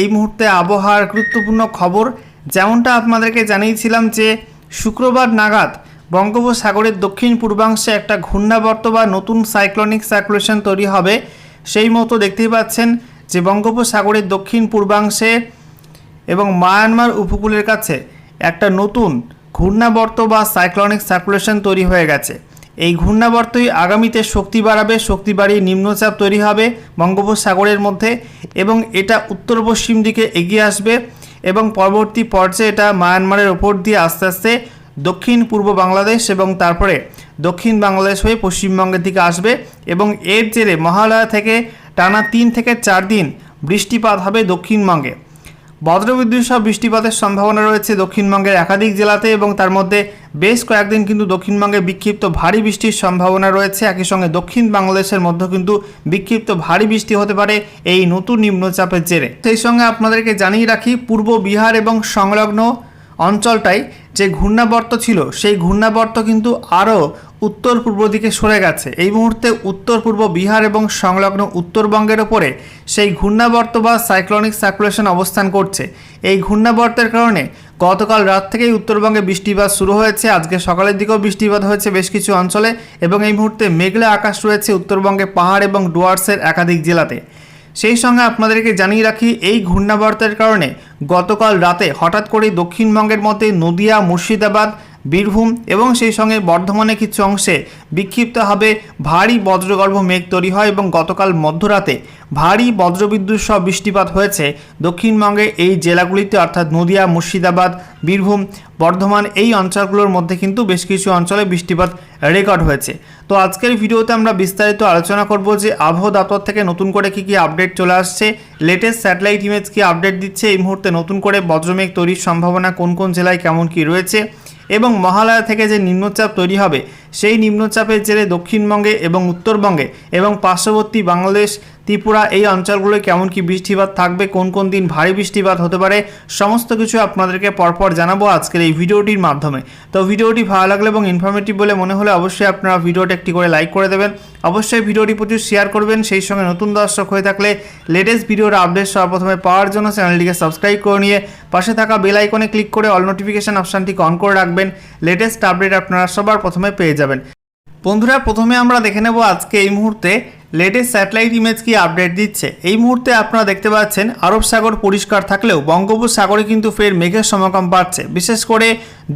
এই মুহূর্তে আবহাওয়ার গুরুত্বপূর্ণ খবর, যেমনটা আপনাদেরকে জানিয়েছিলাম যে শুক্রবার নাগাদ বঙ্গোপসাগরের দক্ষিণ পূর্বাংশে একটা ঘূর্ণাবর্ত বা নতুন সাইক্লোনিক সার্কুলেশন তৈরি হবে। সেই মতো দেখতেই পাচ্ছেন যে বঙ্গোপসাগরের দক্ষিণ পূর্বাংশে এবং মায়ানমার উপকূলের কাছে একটা নতুন ঘূর্ণাবর্ত বা সাইক্লোনিক সার্কুলেশন তৈরি হয়ে গেছে। এই ঘূর্ণাবর্তই আগামীতে শক্তি বাড়াবে, শক্তি বাড়িয়ে নিম্নচাপ তৈরি হবে বঙ্গোপসাগরের মধ্যে এবং এটা উত্তর পশ্চিম দিকে এগিয়ে আসবে এবং পরবর্তী পর্যায়ে এটা মায়ানমারের ওপর দিয়ে আস্তে আস্তে দক্ষিণ পূর্ব বাংলাদেশ এবং তারপরে দক্ষিণ বাংলাদেশ হয়ে পশ্চিমবঙ্গের দিকে আসবে এবং এর জেরে মহালয়া থেকে টানা তিন থেকে চার দিন বৃষ্টিপাত হবে দক্ষিণবঙ্গে। বজ্রবিদ্যুৎ সহ বৃষ্টিপাতের সম্ভাবনা রয়েছে দক্ষিণবঙ্গের একাধিক জেলাতে এবং তার মধ্যে বেশ কয়েকদিন কিন্তু দক্ষিণবঙ্গে বিক্ষিপ্ত ভারী বৃষ্টির সম্ভাবনা রয়েছে। একই সঙ্গে দক্ষিণ বাংলাদেশের মধ্যে কিন্তু বিক্ষিপ্ত ভারী বৃষ্টি হতে পারে এই নতুন নিম্নচাপের জেরে। সেই সঙ্গে আপনাদেরকে জানিয়ে রাখি, পূর্ব বিহার এবং সংলগ্ন অঞ্চলটাই যে ঘূর্ণাবর্ত ছিল, সেই ঘূর্ণাবর্ত কিন্তু আরও উত্তর পূর্ব দিকে সরে গেছে। এই মুহূর্তে উত্তর পূর্ব বিহার এবং সংলগ্ন উত্তরবঙ্গের ওপরে সেই ঘূর্ণাবর্ত বা সাইক্লোনিক সার্কুলেশন অবস্থান করছে। এই ঘূর্ণাবর্তের কারণে গতকাল রাত থেকেই উত্তরবঙ্গে বৃষ্টিপাত শুরু হয়েছে। আজকে সকালের দিকেও বৃষ্টিপাত হয়েছে বেশ কিছু অঞ্চলে এবং এই মুহূর্তে মেঘলা আকাশ রয়েছে উত্তরবঙ্গে পাহাড় এবং ডুয়ার্সের একাধিক জেলাতে। সেই সঙ্গে আপনাদেরকে জানিয়ে রাখি, এই ঘূর্ণাবর্তের কারণে গতকাল রাতে হঠাৎ করে দক্ষিণবঙ্গের মধ্যে নদিয়া, মুর্শিদাবাদ বীরভূম এবং সেই সঙ্গে বর্ধমানের কিছু অংশে বিক্ষিপ্তভাবে ভারী বজ্রগর্ভ মেঘ তৈরি হয় এবং গতকাল মধ্যরাতে ভারী বজ্রবিদ্যুৎ সহ বৃষ্টিপাত হয়েছে দক্ষিণবঙ্গে এই জেলাগুলিতে, অর্থাৎ নদিয়া, মুর্শিদাবাদ, বীরভূম, বর্ধমান, এই অঞ্চলগুলোর মধ্যে কিন্তু বেশ কিছু অঞ্চলে বৃষ্টিপাত রেকর্ড হয়েছে। তো আজকের ভিডিওতে আমরা বিস্তারিত আলোচনা করব যে আবহাওয়া দপ্তর থেকে নতুন করে কি কি আপডেট চলে আসছে লেটেস্ট স্যাটেলাইট ইমেজ কি আপডেট দিচ্ছে, এই মুহূর্তে নতুন করে বজ্রমেঘ তৈরির সম্ভাবনা কোন কোন জেলায় কেমন কি রয়েছে এবং মহালয়া থেকে যে নিম্নচাপ তৈরি হবে, সেই নিম্নচাপের জেরে দক্ষিণবঙ্গে এবং উত্তরবঙ্গে এবং পার্শ্ববর্তী বাংলাদেশ ত্রিপুরা, এই অঞ্চলগুলোয় কেমন কি বৃষ্টিপাত থাকবে, কোন কোন দিন ভারী বৃষ্টিপাত হতে পারে, সমস্ত কিছু আপনাদেরকে পরপর জানাব আজকের এই ভিডিওটির মাধ্যমে। তো ভিডিওটি ভালো লাগলে এবং ইনফরমেটিভ বলে মনে হলে অবশ্যই আপনারা ভিডিওটা একটি করে লাইক করে দেবেন। অবশ্যই ভিডিওটি প্রচুর শেয়ার করবেন, সেই সঙ্গে নতুন দর্শক হয়ে থাকলে লেটেস্ট ভিডিওর আপডেট সর্বপ্রথমে পাওয়ার জন্য চ্যানেলটিকে সাবস্ক্রাইব করে নিয়ে পাশে থাকা বেল আইকনে ক্লিক করে অল নোটিফিকেশান অপশানটিকে অন করে রাখবেন। লেটেস্ট আপডেট আপনারা সবার প্রথমে পেয়ে যাবেন। বন্ধুরা, প্রথমে আমরা দেখে নেব আজকে এই মুহূর্তে লেটেস্ট স্যাটেলাইট ইমেজ কি আপডেট দিচ্ছে। এই মুহূর্তে আপনারা দেখতে পাচ্ছেন আরব সাগর পরিষ্কার থাকলেও বঙ্গোপসাগরে কিন্তু ফের মেঘের সমাগম বাড়ছে। বিশেষ করে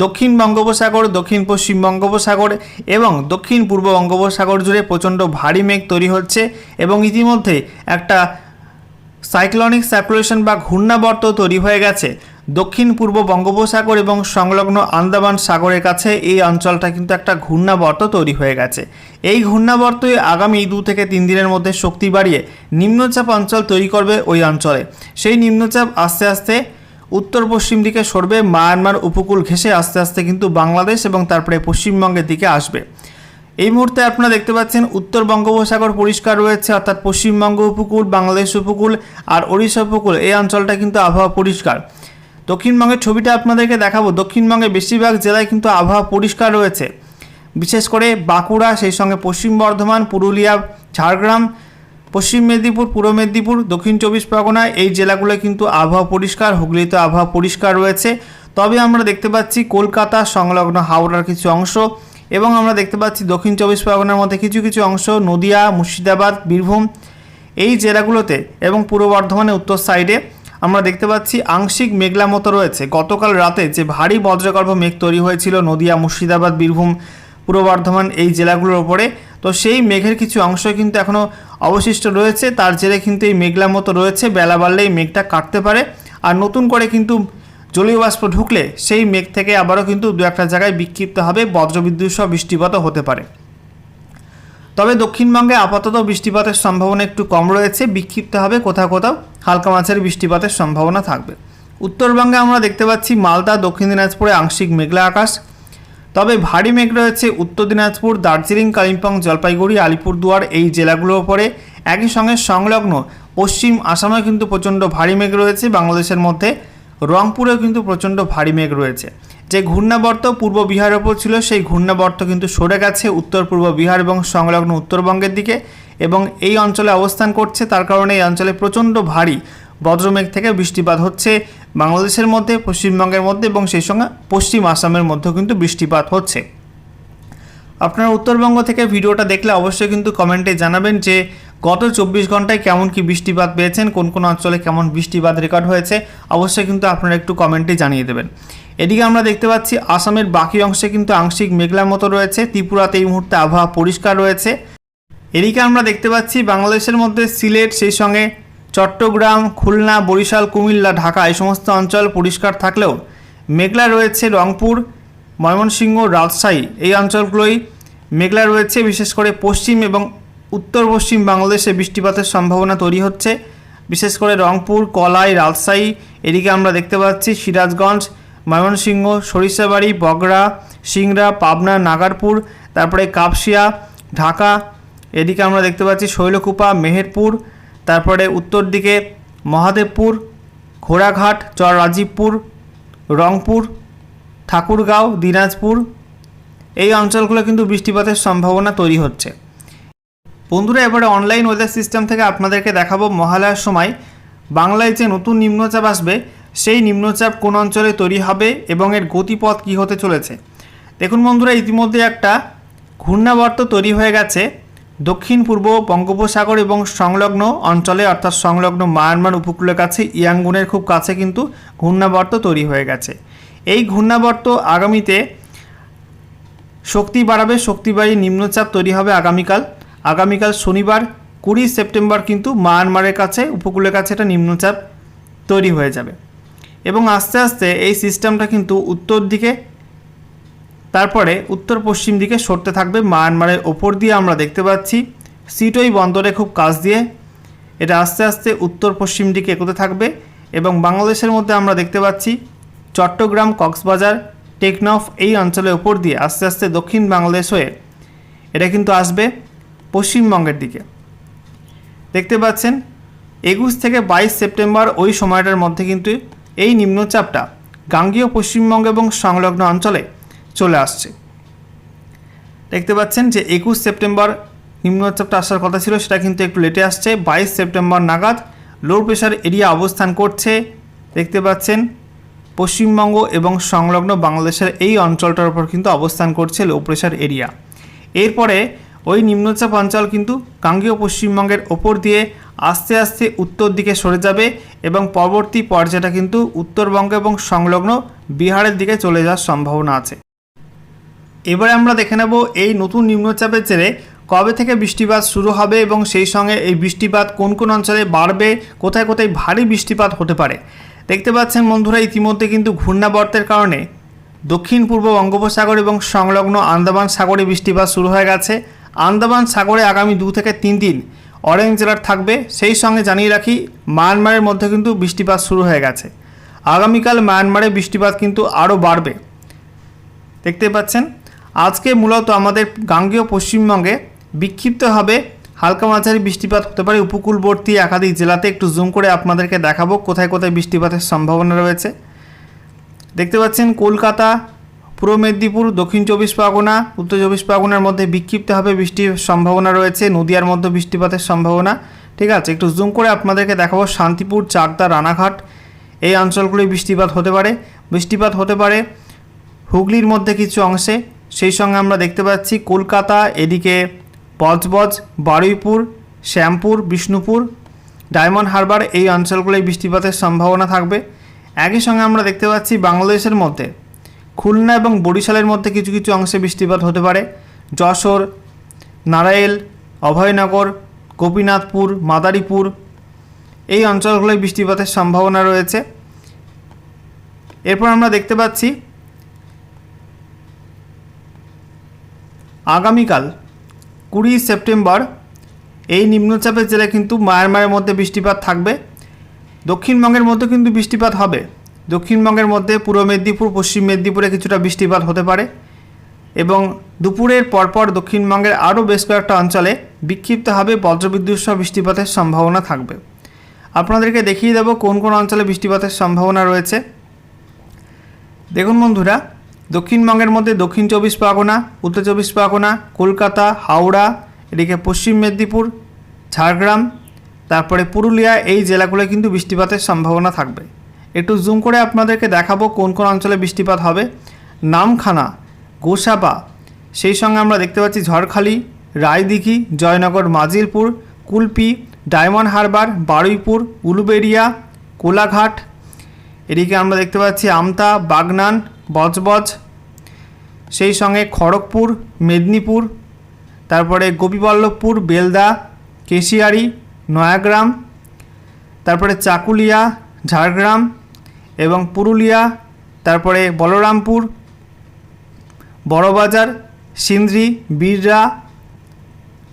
দক্ষিণ বঙ্গোপসাগর, দক্ষিণ পশ্চিম বঙ্গোপসাগর এবং দক্ষিণ পূর্ব বঙ্গোপসাগর জুড়ে প্রচণ্ড ভারী মেঘ তৈরি হচ্ছে এবং ইতিমধ্যে একটা সাইক্লনিক সার্কুলেশন বা ঘূর্ণাবর্ত তৈরি হয়ে গেছে। দক্ষিণ পূর্ব বঙ্গোপসাগর এবং সংলগ্ন আন্দামান সাগরের কাছে এই অঞ্চলটা কিন্তু একটা ঘূর্ণাবর্ত তৈরি হয়ে গেছে। এই ঘূর্ণাবর্তই আগামী দু থেকে তিন দিনের মধ্যে শক্তি বাড়িয়ে নিম্নচাপ অঞ্চল তৈরি করবে ওই অঞ্চলে। সেই নিম্নচাপ আস্তে আস্তে উত্তর পশ্চিম দিকে সরবে, মায়ানমার উপকূল ঘেঁষে আস্তে আস্তে কিন্তু বাংলাদেশ এবং তারপরে পশ্চিমবঙ্গের দিকে আসবে। এই মুহূর্তে আপনারা দেখতে পাচ্ছেন উত্তর বঙ্গোপসাগর পরিষ্কার রয়েছে, অর্থাৎ পশ্চিমবঙ্গ উপকূল, বাংলাদেশ উপকূল আর ওড়িশা উপকূল। এই অঞ্চলটা কিন্তু আবহাওয়া পরিষ্কার। দক্ষিণবঙ্গের ছবিটা আপনাদেরকে দেখাবো। দক্ষিণবঙ্গের বেশিরভাগ জেলায় কিন্তু আবহাওয়া পরিষ্কার রয়েছে। বিশেষ করে বাঁকুড়া, সেই সঙ্গে পশ্চিম বর্ধমান, পুরুলিয়া, ঝাড়গ্রাম, পশ্চিম মেদিনীপুর, পূর্ব মেদিনীপুর, দক্ষিণ চব্বিশ পরগনা এই জেলাগুলো কিন্তু আবহাওয়া পরিষ্কার, হুগলিতে আবহাওয়া পরিষ্কার রয়েছে। তবে আমরা দেখতে পাচ্ছি কলকাতা, সংলগ্ন হাওড়ার কিছু অংশ এবং আমরা দেখতে পাচ্ছি দক্ষিণ চব্বিশ পরগনার মধ্যে কিছু কিছু অংশ নদিয়া, মুর্শিদাবাদ, বীরভূম এই জেলাগুলোতে এবং পূর্ব বর্ধমানের উত্তর সাইডে আমরা দেখতে পাচ্ছি আংশিক মেঘলা মতো রয়েছে। গতকাল রাতে যে ভারী বজ্রগর্ভ মেঘ তৈরি হয়েছিল নদিয়া, মুর্শিদাবাদ, বীরভূম, পূর্ব বর্ধমান এই জেলাগুলোর ওপরে তো সেই মেঘের কিছু অংশ কিন্তু এখনও অবশিষ্ট রয়েছে। তার জেরে কিন্তু এই মেঘলা মতো রয়েছে। বেলা বাড়লে এই মেঘটা কাটতে পারে। আর নতুন করে কিন্তু জলীয় বাষ্প ঢুকলে সেই মেঘ থেকে আবারও কিন্তু দু একটা জায়গায় বিক্ষিপ্ত হবে। বজ্রবিদ্যুৎ সহ বৃষ্টিপাতও হতে পারে। তবে দক্ষিণবঙ্গে আপাতত বৃষ্টিপাতের সম্ভাবনা একটু কম রয়েছে, বিক্ষিপ্ত হবে কোথাও কোথাও, হালকা মাছের বৃষ্টিপাতের সম্ভাবনা থাকবে। উত্তরবঙ্গে আমরা দেখতে পাচ্ছি মালদা, দক্ষিণ দিনাজপুরে আংশিক মেঘলা আকাশ, তবে ভারী মেঘ রয়েছে উত্তর দিনাজপুর, দার্জিলিং, কালিম্পং, জলপাইগুড়ি, আলিপুরদুয়ার, এই জেলাগুলোর ওপরে একই সঙ্গে সংলগ্ন পশ্চিম আসামে কিন্তু প্রচণ্ড ভারী মেঘ রয়েছে, বাংলাদেশের মধ্যে রংপুরেও কিন্তু প্রচণ্ড ভারী মেঘ রয়েছে। যে ঘূর্ণাবর্ত পূর্ব বিহারের ওপর ছিল, সেই ঘূর্ণাবর্ত কিন্তু সরে গেছে উত্তর পূর্ব বিহার এবং সংলগ্ন উত্তরবঙ্গের দিকে এবং এই অঞ্চলে অবস্থান করছে। তার কারণে এই অঞ্চলে প্রচণ্ড ভারী বজ্রমেঘ থেকে বৃষ্টিপাত হচ্ছে বাংলাদেশের মধ্যে, পশ্চিমবঙ্গের মধ্যে এবং সেই সঙ্গে পশ্চিম আসামের মধ্যেও কিন্তু বৃষ্টিপাত হচ্ছে। আপনারা উত্তরবঙ্গ থেকে ভিডিওটা দেখলে অবশ্যই কিন্তু কমেন্টে জানাবেন যে গত চব্বিশ ঘন্টায় কেমন কি বৃষ্টিপাত পেয়েছেন, কোন কোন অঞ্চলে কেমন বৃষ্টিপাত রেকর্ড হয়েছে, অবশ্যই কিন্তু আপনারা একটু কমেন্টে জানিয়ে দেবেন। এদিকে আমরা দেখতে পাচ্ছি আসামের বাকি অংশে কিন্তু আংশিক মেঘলার মতো রয়েছে, ত্রিপুরাতে এই মুহূর্তে আবহাওয়া পরিষ্কার রয়েছে। এদিকে আমরা দেখতে পাচ্ছি বাংলাদেশের মধ্যে সিলেট, সেই সঙ্গে চট্টগ্রাম, খুলনা, বরিশাল, কুমিল্লা, ঢাকা এই সমস্ত অঞ্চল পরিষ্কার থাকলেও মেঘলা রয়েছে রংপুর ময়মনসিংহ রাজশাহী এই অঞ্চলগুলোই মেঘলা রয়েছে, বিশেষ করে পশ্চিম এবং উত্তর পশ্চিম বাংলাদেশে বৃষ্টিপাতের সম্ভাবনা তৈরি হচ্ছে। বিশেষ করে রংপুর, কলাই, রাজশাহী, এদিকে আমরা দেখতে পাচ্ছি সিরাজগঞ্জ, ময়মনসিংহ, সরিষাবাড়ি বগড়া সিংড়া, পাবনা, নাগারপুর, তারপরে কাপসিয়া, ঢাকা, এদিকে আমরা দেখতে পাচ্ছি শৈলকুপা, মেহেরপুর, তারপরে উত্তর দিকে মহাদেবপুর, ঘোড়াঘাট চর রাজীবপুর রংপুর ঠাকুরগাঁও, দিনাজপুর, এই অঞ্চলগুলো কিন্তু বৃষ্টিপাতের সম্ভাবনা তৈরি হচ্ছে। বন্ধুরা, এবারে অনলাইন ওয়েদার সিস্টেম থেকে আপনাদেরকে দেখাবো মহালয়ার সময় বাংলায় যে নতুন নিম্নচাপ আসবে, সেই নিম্নচাপ কোন অঞ্চলে তৈরি হবে এবং এর গতিপথ কী হতে চলেছে? দেখুন বন্ধুরা, ইতিমধ্যে একটা ঘূর্ণাবর্ত তৈরি হয়ে গেছে দক্ষিণ, পূর্ব বঙ্গোপসাগর এবং সংলগ্ন অঞ্চলে, অর্থাৎ সংলগ্ন মায়ানমার উপকূলের কাছে, ইয়াঙ্গুনের খুব কাছে কিন্তু ঘূর্ণাবর্ত তৈরি হয়ে গেছে। এই ঘূর্ণাবর্ত আগামীতে শক্তি বাড়াবে শক্তি নিম্নচাপ তৈরি হবে আগামীকাল। আগামীকাল শনিবার, কুড়ি সেপ্টেম্বর কিন্তু মায়ানমারের কাছে, উপকূলের কাছে একটা নিম্নচাপ তৈরি হয়ে যাবে। এবং আস্তে আস্তে এই সিস্টেমটা কিন্তু উত্তর দিকে, তারপরে উত্তর পশ্চিম দিকে সরতে থাকবে। মায়ানমারের ওপর দিয়ে আমরা দেখতে পাচ্ছি, সিটই বন্দরে খুব কাছ দিয়ে এটা আস্তে আস্তে উত্তর পশ্চিম দিকে এগোতে থাকবে। এবং বাংলাদেশের মধ্যে আমরা দেখতে পাচ্ছি চট্টগ্রাম কক্সবাজার, টেকনফ এই অঞ্চলের ওপর দিয়ে আস্তে আস্তে দক্ষিণ বাংলাদেশ হয়ে এটা কিন্তু আসবে পশ্চিমবঙ্গের দিকে। দেখতে পাচ্ছেন, একুশ থেকে বাইশ সেপ্টেম্বর ওই সময়টার মধ্যে কিন্তু এই নিম্নচাপটা গাঙ্গীয় পশ্চিমবঙ্গ এবং সংলগ্ন অঞ্চলে চলে আসছে। দেখতে পাচ্ছেন যে একুশ সেপ্টেম্বর নিম্নচাপটা আসার কথা ছিল, সেটা কিন্তু একটু লেটে আসছে। বাইশ সেপ্টেম্বর নাগাদ লো প্রেশার এরিয়া অবস্থান করছে। দেখতে পাচ্ছেন পশ্চিমবঙ্গ এবং সংলগ্ন বাংলাদেশের এই অঞ্চলটার উপর কিন্তু অবস্থান করছে লো প্রেশার এরিয়া এরপরে ওই নিম্নচাপ অঞ্চল কিন্তু গাঙ্গীয় পশ্চিমবঙ্গের ওপর দিয়ে আস্তে আস্তে উত্তর দিকে সরে যাবে এবং পরবর্তী পর্যায়টা কিন্তু উত্তরবঙ্গ এবং সংলগ্ন বিহারের দিকে চলে যাওয়ার সম্ভাবনা আছে। এবারে আমরা দেখে নেব এই নতুন নিম্নচাপের জেরে কবে থেকে বৃষ্টিপাত শুরু হবে এবং সেই সঙ্গে এই বৃষ্টিপাত কোন কোন অঞ্চলে বাড়বে, কোথায় কোথায় ভারী বৃষ্টিপাত হতে পারে। দেখতে পাচ্ছেন বন্ধুরা, ইতিমধ্যে কিন্তু ঘূর্ণাবর্তের কারণে দক্ষিণ পূর্ব বঙ্গোপসাগর এবং সংলগ্ন আন্দামান সাগরে বৃষ্টিপাত শুরু হয়ে গেছে। আন্দামান সাগরে আগামী দু থেকে তিন দিন অরেঞ্জ অ্যালার্ট থাকবে। সেই সঙ্গে জানিয়ে রাখি, মায়ানমারের মধ্যে কিন্তু বৃষ্টিপাত শুরু হয়ে গেছে। আগামীকাল মায়ানমারে বৃষ্টিপাত কিন্তু আরও বাড়বে। দেখতে পাচ্ছেন, আজকে মূলত আমাদের গাঙ্গীয় পশ্চিমবঙ্গে বিক্ষিপ্তভাবে হালকা মাঝারি বৃষ্টিপাত হতে পারে। উপকূলবর্তী একাধিক জেলাতে একটু জুম করে আপনাদেরকে দেখাবো কোথায় কোথায় বৃষ্টিপাতের সম্ভাবনা রয়েছে। দেখতে পাচ্ছেন কলকাতা, পূর্ব মেদিনীপুর, দক্ষিণ চব্বিশ পরগনা, উত্তর চব্বিশ পরগনার মধ্যে বিক্ষিপ্তভাবে বৃষ্টির সম্ভাবনা রয়েছে। নদিয়ার মধ্যে বৃষ্টিপাতের সম্ভাবনা। ঠিক আছে, একটু জুম করে আপনাদেরকে দেখাবো শান্তিপুর চাকদা রানাঘাট। এই অঞ্চলগুলি বৃষ্টিপাত হতে পারে। বৃষ্টিপাত হতে পারে হুগলির মধ্যে কিছু অংশে। সেই সঙ্গে আমরা দেখতে পাচ্ছি কলকাতা, এদিকে বজবজ, বারুইপুর, শ্যামপুর, বিষ্ণুপুর, ডায়মন্ড হারবার এই অঞ্চলগুলোয় বৃষ্টিপাতের সম্ভাবনা থাকবে। একই সঙ্গে আমরা দেখতে পাচ্ছি বাংলাদেশের মধ্যে খুলনা এবং বরিশালের মধ্যে কিছু কিছু অংশে বৃষ্টিপাত হতে পারে। যশোর নারায়েল অভয়নগর, গোপীনাথপুর, মাদারীপুর এই অঞ্চলগুলোয় বৃষ্টিপাতের সম্ভাবনা রয়েছে। এরপর আমরা দেখতে পাচ্ছি আগামীকাল কুড়ি সেপ্টেম্বর, এই নিম্নচাপের জেলে কিন্তু মায়ানমারের মধ্যে বৃষ্টিপাত থাকবে। দক্ষিণবঙ্গের মধ্যে কিন্তু বৃষ্টিপাত হবে। দক্ষিণবঙ্গের মধ্যে পূর্ব মেদিনীপুর, পশ্চিম মেদিনীপুরে কিছুটা বৃষ্টিপাত হতে পারে এবং দুপুরের পরপর দক্ষিণবঙ্গের আরও বেশ কয়েকটা অঞ্চলে বিক্ষিপ্তভাবে বজ্রবিদ্যুৎ সহ বৃষ্টিপাতের সম্ভাবনা থাকবে। আপনাদেরকে দেখিয়ে দেবো কোন কোন অঞ্চলে বৃষ্টিপাতের সম্ভাবনা রয়েছে। দেখুন বন্ধুরা দক্ষিণবঙ্গের মধ্যে দক্ষিণ চব্বিশ পরগনা, উত্তর চব্বিশ পরগনা, কলকাতা, হাওড়া, এদিকে পশ্চিম মেদিনীপুর, ঝাড়গ্রাম, তারপরে পুরুলিয়া, এই জেলাগুলোয় কিন্তু বৃষ্টিপাতের সম্ভাবনা থাকবে। একটু জুম করে আপনাদেরকে দেখাবো কোন কোন অঞ্চলে বৃষ্টিপাত হবে। নামখানা, গোসাবা, সেই সঙ্গে আমরা দেখতে পাচ্ছি ঝড়খালি, রায়দিঘি, জয়নগর, মাজিলপুর, কুলপি, ডায়মন্ড হারবার, বারুইপুর, উলুবেড়িয়া, কোলাঘাট, এদিকে আমরা দেখতে পাচ্ছি আমতা, বাগনান, বজবজ সেই সঙ্গে খড়গপুর, মেদিনীপুর, তারপরে গোপীবল্লভপুর, বেলদা, কেশিয়ারি, নয়াগ্রাম, তারপরে চাকুলিয়া, ঝাড়গ্রাম এবং পুরুলিয়া, তারপরে বলরামপুর, বড়বাজার, সিন্দ্রি, বীররা,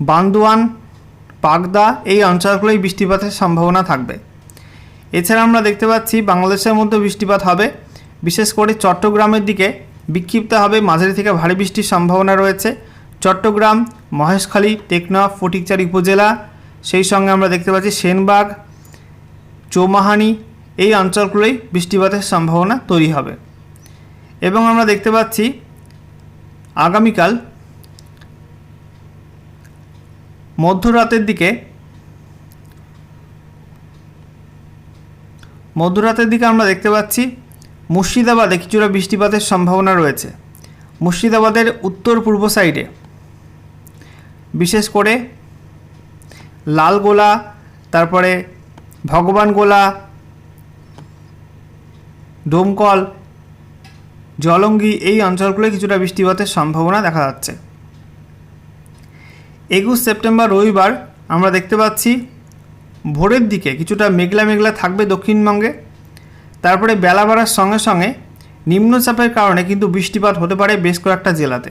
বান্দোয়ান, পাগদা এই অঞ্চলগুলোই বৃষ্টিপাতের সম্ভাবনা থাকবে। এছাড়া আমরা দেখতে পাচ্ছি বাংলাদেশের মধ্যে বৃষ্টিপাত হবে। বিশেষ করে চট্টগ্রামের দিকে বিক্ষিপ্ত হবে। মাঝারি থেকে ভারী বৃষ্টির সম্ভাবনা রয়েছে। চট্টগ্রাম, মহেশখালী, টেকনাফ, ফটিকচারি উপজেলা, সেই সঙ্গে আমরা দেখতে পাচ্ছি সেনবাগ, চৌমাহানি, এই অঞ্চলগুলোই বৃষ্টিপাতের সম্ভাবনা তৈরি হবে। এবং আমরা দেখতে পাচ্ছি আগামীকাল মধ্যরাতের দিকে মধ্যরাতের দিকে আমরা দেখতে পাচ্ছি মুর্শিদাবাদে কিছুটা বৃষ্টিপাতের সম্ভাবনা রয়েছে। মুর্শিদাবাদের উত্তর পূর্ব সাইডে। বিশেষ করে লালগোলা, তারপরে ভগবানগোলা ডোমকল জলঙ্গি এই অঞ্চলগুলোয় কিছুটা বৃষ্টিপাতের সম্ভাবনা দেখা যাচ্ছে। একুশ সেপ্টেম্বর রবিবার আমরা দেখতে পাচ্ছি ভোরের দিকে কিছুটা মেঘলা মেঘলা থাকবে দক্ষিণবঙ্গে। তারপরে বেলা বাড়ার সঙ্গে সঙ্গে নিম্নচাপের কারণে কিন্তু বৃষ্টিপাত হতে পারে বেশ কয়েকটা জেলাতে।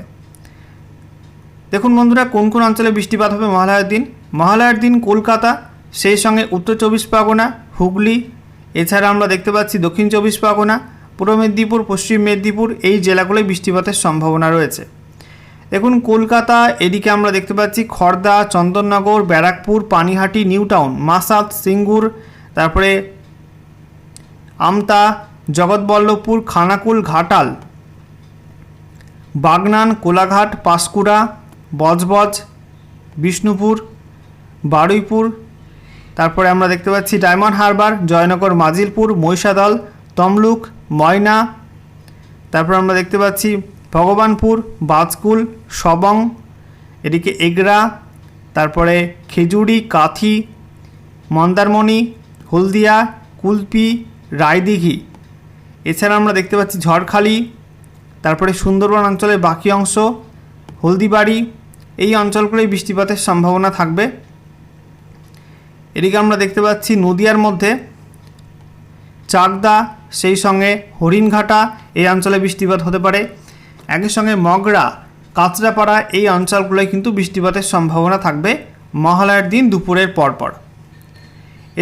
দেখুন বন্ধুরা, কোন কোন অঞ্চলে বৃষ্টিপাত হবে মহালয়ার দিন? মহালয়ার দিন কলকাতা, সেই সঙ্গে উত্তর চব্বিশ পরগনা, হুগলি, এছাড়া আমরা দেখতে পাচ্ছি দক্ষিণ চব্বিশ পরগনা, পূর্ব মেদিনীপুর, পশ্চিম মেদিনীপুর, এই জেলাগুলোয় বৃষ্টিপাতের সম্ভাবনা রয়েছে। দেখুন কলকাতা, এদিকে আমরা দেখতে পাচ্ছি খড়দা চন্দননগর, ব্যারাকপুর, পানিহাটি নিউ টাউন মাসাদ, সিঙ্গুর, তারপরে আমতা, জগৎবল্লভপুর, খানাকুল, ঘাটাল। বাগনান, কোলাঘাট, পাঁশকুড়া, বজবজ, বিষ্ণুপুর, বারুইপুর। তারপরে আমরা দেখতে পাচ্ছি ডায়মন্ড হারবার, জয়নগর, মাজিলপুর, মহিষাদল, তমলুক, ময়না। তারপর আমরা দেখতে পাচ্ছি ভগবানপুর বাজকুল সবং, এদিকে এগরা, তারপরে খেজুরি, কাথি, মন্দারমণি, হলদিয়া, কুলপি রায়দিঘি। এছাড়া আমরা দেখতে পাচ্ছি ঝড়খালি, তারপরে সুন্দরবন অঞ্চলের বাকি অংশ, হলদিবাড়ি, এই অঞ্চলগুলোই বৃষ্টিপাতের সম্ভাবনা থাকবে। এদিকে আমরা দেখতে পাচ্ছি নদিয়ার মধ্যে চাকদা, সেই সঙ্গে হরিণঘাটা, এই অঞ্চলে বৃষ্টিপাত হতে পারে। একই সঙ্গে মগরা, কাঁচরাপাড়া, এই অঞ্চলগুলোয় কিন্তু বৃষ্টিপাতের সম্ভাবনা থাকবে। মহালয়ার দিন দুপুরের পরপর।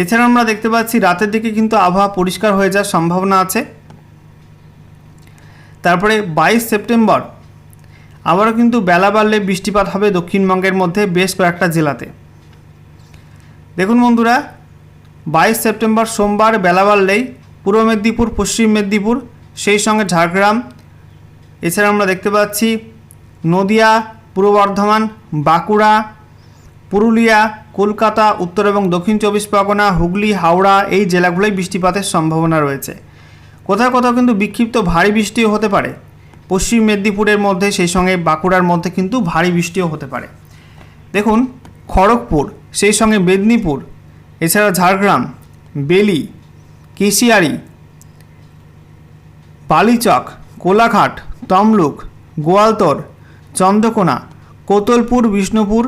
এছাড়া আমরা দেখতে পাচ্ছি রাতের দিকে কিন্তু আবহাওয়া পরিষ্কার হয়ে যাওয়ার সম্ভাবনা আছে। তারপরে বাইশ সেপ্টেম্বর, আবারও কিন্তু বেলা বাড়লে বৃষ্টিপাত হবে দক্ষিণবঙ্গের মধ্যে বেশ কয়েকটা জেলাতে। দেখুন বন্ধুরা, বাইশ সেপ্টেম্বর সোমবার বেলা বাড়লেই পূর্ব মেদিনীপুর, পশ্চিম মেদিনীপুর, সেই সঙ্গে ঝাড়গ্রাম, এছাড়া আমরা দেখতে পাচ্ছি নদিয়া, পূর্ব বর্ধমান, বাঁকুড়া, পুরুলিয়া কলকাতা, উত্তর এবং দক্ষিণ চব্বিশ পরগনা, হুগলি, হাওড়া এই জেলাগুলোয় বৃষ্টিপাতের সম্ভাবনা রয়েছে। কোথাও কোথাও কিন্তু বিক্ষিপ্ত ভারী বৃষ্টিও হতে পারে। পশ্চিম মেদিনীপুরের মধ্যে, সেই সঙ্গে বাঁকুড়ার মধ্যে কিন্তু ভারী বৃষ্টিও হতে পারে। দেখুন, খড়গপুর, সেই সঙ্গে মেদিনীপুর, এছাড়া ঝাড়গ্রাম, বেলি, কেশিয়ারি, বালিচক, কোলাঘাট, তমলুক, গোয়ালতর, চন্দ্রকোনা, কোতলপুর, বিষ্ণুপুর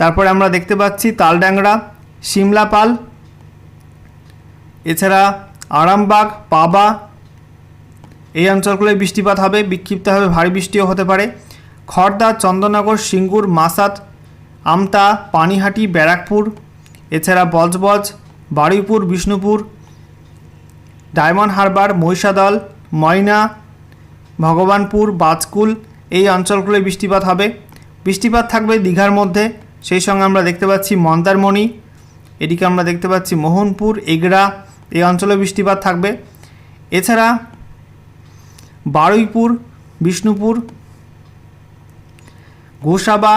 তারপরে আমরা দেখতে পাচ্ছি তালড্যাংরা সিমলাপাল এছাড়া আরামবাগ, পাবা, এই অঞ্চলগুলোয় বৃষ্টিপাত হবে বিক্ষিপ্তভাবে ভারী বৃষ্টিও হতে পারে। খড়দা চন্দননগর, সিঙ্গুর মাসাত আমতা, পানিহাটি, ব্যারাকপুর, এছাড়া বজবজ, বারুইপুর, বিষ্ণুপুর, ডায়মন্ড হারবার, মহিষাদল, ময়না, ভগবানপুর, বাজকুল, এই অঞ্চলগুলোয় বৃষ্টিপাত হবে। বৃষ্টিপাত থাকবে দীঘার মধ্যে। সেই সঙ্গে আমরা দেখতে পাচ্ছি মন্দারমণি, এদিকে আমরা দেখতে পাচ্ছি মোহনপুর এগরা এই অঞ্চলে বৃষ্টিপাত থাকবে। এছাড়া বারুইপুর, বিষ্ণুপুর, গোসাবা,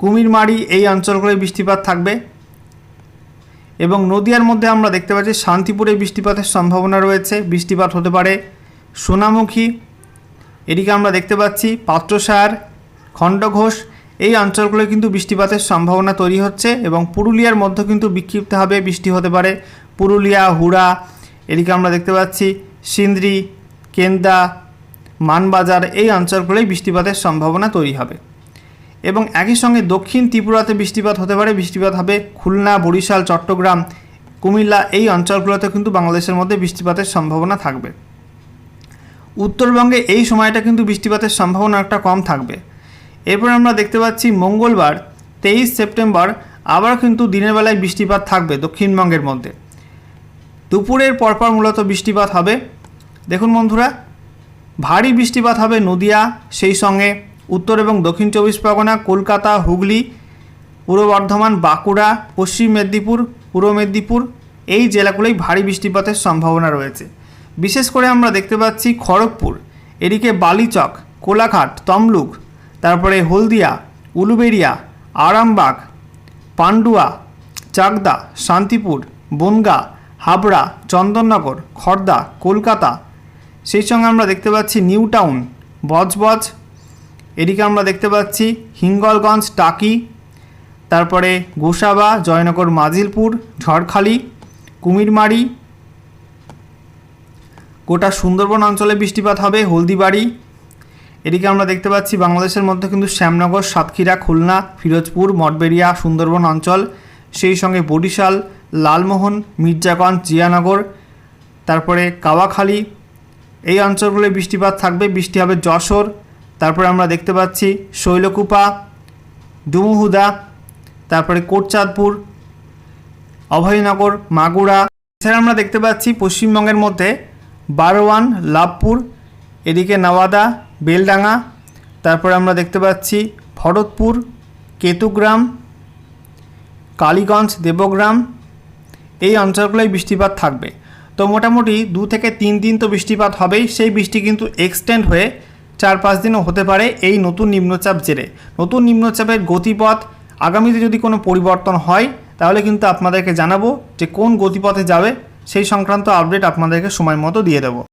কুমিরমারি, এই অঞ্চলগুলোয় বৃষ্টিপাত থাকবে। এবং নদিয়ার মধ্যে আমরা দেখতে পাচ্ছি শান্তিপুরে বৃষ্টিপাতের সম্ভাবনা রয়েছে। বৃষ্টিপাত হতে পারে সোনামুখী, এদিকে আমরা দেখতে পাচ্ছি পাত্রসার, খণ্ডঘোষ এই অঞ্চলগুলোয় কিন্তু বৃষ্টিপাতের সম্ভাবনা তৈরি হচ্ছে এবং পুরুলিয়ার মধ্যে কিন্তু বিক্ষিপ্তভাবে বৃষ্টি হতে পারে। পুরুলিয়া, হুড়া, এদিকে আমরা দেখতে পাচ্ছি সিন্দ্রি, কেন্দা, মানবাজার এই অঞ্চলগুলোয় বৃষ্টিপাতের সম্ভাবনা তৈরি হবে। এবং একই সঙ্গে দক্ষিণ ত্রিপুরাতে বৃষ্টিপাত হতে পারে। বৃষ্টিপাত হবে খুলনা, বরিশাল, চট্টগ্রাম, কুমিল্লা এই অঞ্চলগুলোতে কিন্তু বাংলাদেশের মধ্যে বৃষ্টিপাতের সম্ভাবনা থাকবে। উত্তরবঙ্গে এই সময়টা কিন্তু বৃষ্টিপাতের সম্ভাবনা একটা কম থাকবে। এরপর আমরা দেখতে পাচ্ছি মঙ্গলবার, তেইশ সেপ্টেম্বর আবার কিন্তু দিনের বেলায় বৃষ্টিপাত থাকবে দক্ষিণবঙ্গের মধ্যে। দুপুরের পরপর মূলত বৃষ্টিপাত হবে। দেখুন বন্ধুরা, ভারী বৃষ্টিপাত হবে নদিয়া, সেই সঙ্গে উত্তর এবং দক্ষিণ চব্বিশ পরগনা, কলকাতা, হুগলি, পূর্ব বর্ধমান, বাঁকুড়া, পশ্চিম মেদিনীপুর, পূর্ব মেদিনীপুর, এই জেলাগুলোই ভারী বৃষ্টিপাতের সম্ভাবনা রয়েছে। বিশেষ করে আমরা দেখতে পাচ্ছি খড়গপুর, এদিকে বালিচক, কোলাঘাট, তমলুক তারপরে হলদিয়া, উলুবেড়িয়া, আরামবাগ, পান্ডুয়া, চাকদা, শান্তিপুর, বনগা, হাবড়া, চন্দননগর, খর্দা, কলকাতা। সেই সঙ্গে আমরা দেখতে পাচ্ছি নিউ টাউন, বজবজ। এদিকে আমরা দেখতে পাচ্ছি হিঙ্গলগঞ্জ, টাকি। তারপরে গোসাবা, জয়নগর, মাজিলপুর, ঝড়খালি, কুমিরমারি। গোটা সুন্দরবন অঞ্চলে বৃষ্টিপাত হবে, হলদিবাড়ি। এদিকে আমরা দেখতে পাচ্ছি বাংলাদেশের মধ্যে কিন্তু শ্যামনগর, সাতক্ষীরা, খুলনা, ফিরোজপুর, মঠবেড়িয়া, সুন্দরবন অঞ্চল, সেই সঙ্গে বরিশাল, লালমোহন, মির্জাগঞ্জ, জিয়ানগর, তারপরে কাওয়াখালী, এই অঞ্চলগুলোয় বৃষ্টিপাত থাকবে। বৃষ্টি হবে যশোর, তারপরে আমরা দেখতে পাচ্ছি শৈলকুপা, ডুমুহুদা, তারপরে কোটচাঁদপুর, অভয়নগর, মাগুরা। এছাড়া আমরা দেখতে পাচ্ছি পশ্চিমবঙ্গের মধ্যে বারোয়ান, লাভপুর, এদিকে নওয়াদা বেলডাঙ্গা। তারপরে আমরা দেখতে পাচ্ছি ভরতপুর, কেতুগ্রাম, কালীগঞ্জ, দেবগ্রাম। এই অঞ্চলগুলোয় বৃষ্টিপাত থাকবে। তো মোটামুটি দু থেকে তিন দিন তো বৃষ্টিপাত হবেই। সেই বৃষ্টি কিন্তু এক্সটেন্ড হয়ে চার পাঁচ দিনও হতে পারে এই নতুন নিম্নচাপ জেরে। নতুন নিম্নচাপের গতিপথ আগামীতে যদি কোনো পরিবর্তন হয়, তাহলে কিন্তু আপনাদেরকে জানাব যে কোন গতিপথে যাবে। সেই সংক্রান্ত আপডেট আপনাদেরকে সময় মতো দিয়ে দেবো।